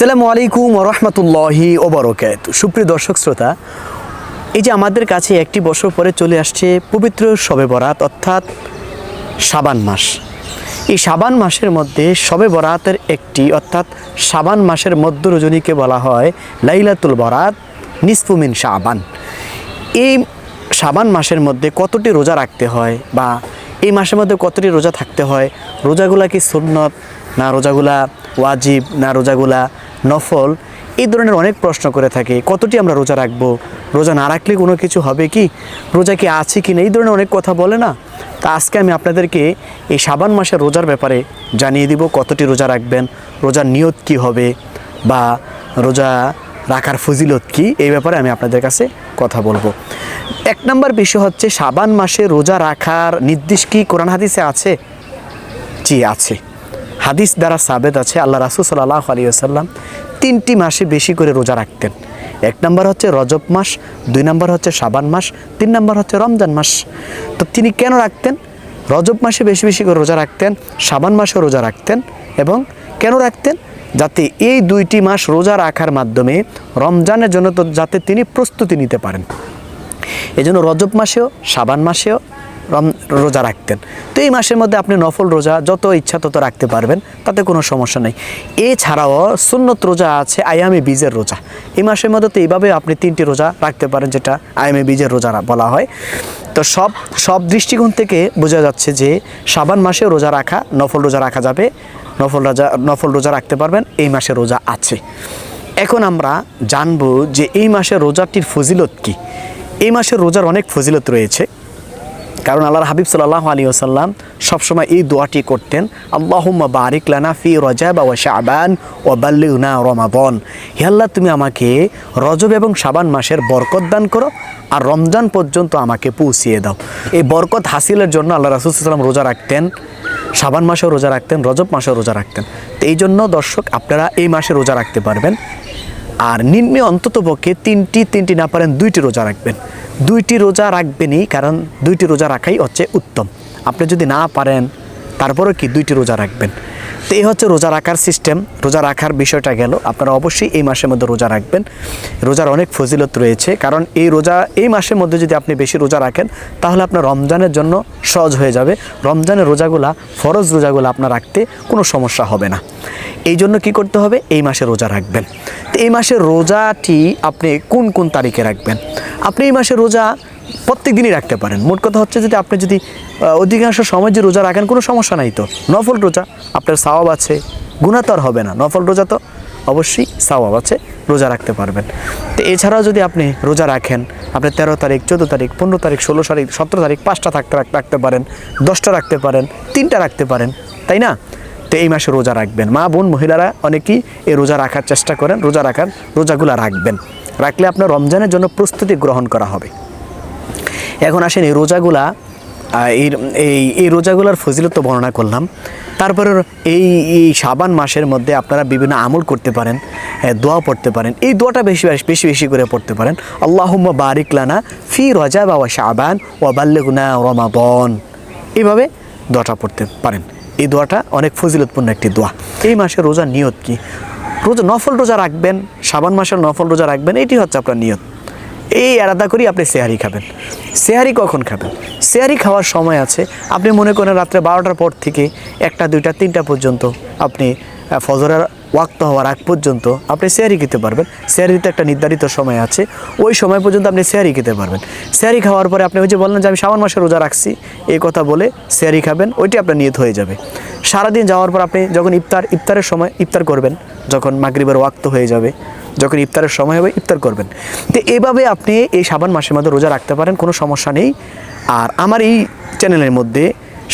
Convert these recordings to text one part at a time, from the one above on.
আসসালামু আলাইকুম রহমতুল্লাহি ওবরকাত সুপ্রিয় দর্শক শ্রোতা, এই যে আমাদের কাছে একটি বছর পরে চলে আসছে পবিত্র শবে বরাত, অর্থাৎ সাবান মাস। এই সাবান মাসের মধ্যে শবে বরাতের একটি, অর্থাৎ সাবান মাসের মধ্য রজনীকে বলা হয় লাইলাতুল বরাত নিসফুমিন সাবান এই সাবান মাসের মধ্যে কতটি রোজা রাখতে হয় বা এই মাসের মধ্যে কতটি রোজা থাকতে হয়? রোজাগুলা কি সুন্নত না রোজাগুলা ওয়াজিব না রোজাগুলা নফল, এই ধরনের অনেক প্রশ্ন করে থাকে, কতটি আমরা রোজা রাখব? রোজা না রাখলে কোনো কিছু হবে কি? রোজা কি আছে কি না এই ধরনের অনেক কথা বলে না? তা আজকে আমি আপনাদেরকে এই সাবান মাসের রোজার ব্যাপারে জানিয়ে দিব, কতটি রোজা রাখবেন, রোজার নিয়ত কি হবে বা রোজা রাখার ফজিলত কি? এই ব্যাপারে আমি আপনাদের কাছে কথা বলব। এক নম্বর বিষয় হচ্ছে সাবান মাসে রোজা রাখার নির্দেশ কি? কোরআন হাদিসে আছে? জি, আছে। হাদিস দ্বারা সাবেদ আছে, আল্লাহ রাসুল সাল্লাহ আলী আসাল্লাম তিনটি মাসে বেশি করে রোজা রাখতেন। এক নম্বর হচ্ছে রজব মাস, দুই নম্বর হচ্ছে সাবান মাস, তিন নম্বর হচ্ছে রমজান মাস। তো তিনি কেন রাখতেন? রজব মাসে বেশি বেশি করে রোজা রাখতেন সাবান মাসে রোজা রাখতেন এবং কেন রাখতেন? যাতে এই দুইটি মাস রোজা রাখার মাধ্যমে রমজানের জন্য তো যাতে তিনি প্রস্তুতি নিতে পারেন। এই জন্য রজব মাসেও সাবান মাসেও রোজা রাখতেন। তো এই মাসের মধ্যে আপনি নফল রোজা যত ইচ্ছা তত রাখতে পারবেন, তাতে কোনো সমস্যা নেই। এছাড়াও সুন্নত রোজা আছে আয়ামে বীজের রোজা। এই মাসের মধ্যে তো এইভাবে আপনি তিনটি রোজা রাখতে পারেন, যেটা আয়ামে বীজের রোজা বলা হয়। তো সব সব দৃষ্টিকোণ থেকে বোঝা যাচ্ছে যে সাবান মাসে রোজা রাখা, নফল রোজা রাখা যাবে। নফল রোজা নফল রোজা রাখতে পারবেন, এই মাসে রোজা আছে। এখন আমরা জানব যে এই মাসে রোজাটির ফজিলত কি? এই মাসে রোজার অনেক ফজিলত রয়েছে। কারণ আল্লাহর হাবিব সাল্লাহ আলী আসাল্লাম সবসময় এই দোয়াটি করতেন, আল্লাহুম্মা বারিক লানা ফি রজাব ও শাবান ও বাল্লিউনা রমাবন হে আল্লাহ, তুমি আমাকে রজব এবং শাবান মাসের বরকত দান করো আর রমজান পর্যন্ত আমাকে পৌঁছিয়ে দাও। এই বরকত হাসিলের জন্য আল্লাহ রাসুল সাল্লাম রোজা রাখতেন, শাবান মাসেও রোজা রাখতেন, রজব মাসেও রোজা রাখতেন। তো এই জন্য দর্শক, আপনারা এই মাসে রোজা রাখতে পারবেন। আর নিম্নে অন্তত পক্ষে তিনটি তিনটি না পারেন দুইটি রোজা রাখবেন। দুইটি রোজা রাখবেনই, কারণ দুইটি রোজা রাখাই হচ্ছে উত্তম। আপনি যদি না পারেন তারপরেও কি দুইটি রোজা রাখবেন? তো এই হচ্ছে রোজা রাখার সিস্টেম। রোজা রাখার বিষয়টা গেল। আপনারা অবশ্যই এই মাসের মধ্যে রোজা রাখবেন। রোজার অনেক ফজিলত রয়েছে। কারণ এই রোজা, এই মাসের মধ্যে যদি আপনি বেশি রোজা রাখেন, তাহলে আপনার রমজানের জন্য সহজ হয়ে যাবে। রমজানের রোজাগুলা, ফরজ রোজাগুলো আপনার রাখতে কোনো সমস্যা হবে না। এই জন্য কী করতে হবে? এই মাসে রোজা রাখবেন। তো এই মাসে রোজাটি আপনি কোন কোন তারিখে রাখবেন? আপনি এই মাসে রোজা প্রত্যেক দিনই রাখতে পারেন। মোট কথা হচ্ছে যদি আপনি যদি অধিকাংশ সময় যে রোজা রাখেন, কোনো সমস্যা নাই তো। নফল রোজা, আপনার সাওয়াব আছে গুণা তো আর হবে না। নফল রোজা তো অবশ্যই সাওয়াব আছে, রোজা রাখতে পারবেন। তো এছাড়াও যদি আপনি রোজা রাখেন, আপনি তেরো তারিখ, চোদ্দ তারিখ, পনেরো তারিখ, ষোলো তারিখ, সতেরো তারিখ, পাঁচটা থাকতে রাখতে পারেন, দশটা রাখতে পারেন, তিনটা রাখতে পারেন, তাই না? তো এই মাসে রোজা রাখবেন। মা, বোন, মহিলারা অনেকেই এই রোজা রাখার চেষ্টা করেন, রোজা রাখার রোজাগুলা রাখবেন। রাখলে আপনার রমজানের জন্য প্রস্তুতি গ্রহণ করা হবে। এখন আসেন এই রোজাগুলা আহ, এই এই রোজাগুলার ফজিলত তো বর্ণনা করলাম। তারপরে এই এই সাবান মাসের মধ্যে আপনারা বিভিন্ন আমল করতে পারেন দোয়া পড়তে পারেন এই দোয়াটা বেশি বেশি বেশি করে পড়তে পারেন। আল্লাহুম্মা বারিক লানা ফি রজা বাবা সাবান ও বাল্যগুনা রমাদন। এইভাবে দোয়াটা পড়তে পারেন। এই দোয়াটা অনেক ফজিলতপূর্ণ একটি দোয়া। এই মাসে রোজার নিয়ত কি? রোজা নফল রোজা রাখবেন সাবান মাসের নফল রোজা রাখবেন এটি হচ্ছে আপনার নিয়ত। এই আলাদা করি আপনি সেহারি খাবেন। সেহারি কখন খাবেন? সেহারি খাওয়ার সময় আছে, আপনি মনে করেন রাত্রে বারোটার পর থেকে একটা, দুইটা, তিনটা পর্যন্ত আপনি ফজরের ওয়াক্ত হওয়ার আগ পর্যন্ত আপনি সেহারি খেতে পারবেন। সেহারিতে একটা নির্ধারিত সময় আছে, ওই সময় পর্যন্ত আপনি সেহারি খেতে পারবেন। সেহারি খাওয়ার পরে আপনি ওই যে বললেন যে আমি সাবান মাসে রোজা রাখছি, এই কথা বলে সেহারি খাবেন, ওইটি আপনার নিয়ত হয়ে যাবে। সারাদিন যাওয়ার পর আপনি যখন ইফতার, ইফতারের সময় ইফতার করবেন, যখন মাগরিবের ওয়াক্ত হয়ে যাবে যখন ইফতারের সময় হবে, ইফতার করবেন। তো এভাবে আপনি এই সাবান মাসের মধ্যে রোজা রাখতে পারেন, কোনো সমস্যা নেই। আর আমার এই চ্যানেলের মধ্যে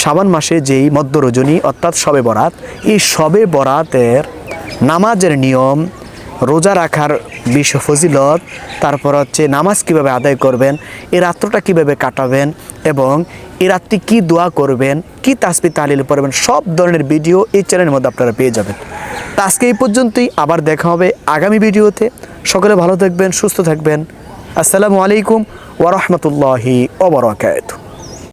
সাবান মাসে যেই মধ্য রজনী, অর্থাৎ সবে বরাত, এই সবে বরাতের নামাজের নিয়ম, রোজা রাখার বিষয় ফজিলত, তারপর হচ্ছে নামাজ কীভাবে আদায় করবেন, এই রাত্রটা কীভাবে কাটাবেন, এবং এই রাত্রি কী দোয়া করবেন, কি তাসবি তালিল পড়বেন, সব ধরনের ভিডিও এই চ্যানেলের মধ্যে আপনারা পেয়ে যাবেন। তা আজকে এই পর্যন্তই, আবার দেখা হবে আগামী ভিডিওতে। সকলে ভালো থাকবেন, সুস্থ থাকবেন। আসসালামু আলাইকুম ওরহমতুল্লাহি ওবরাকাতুহ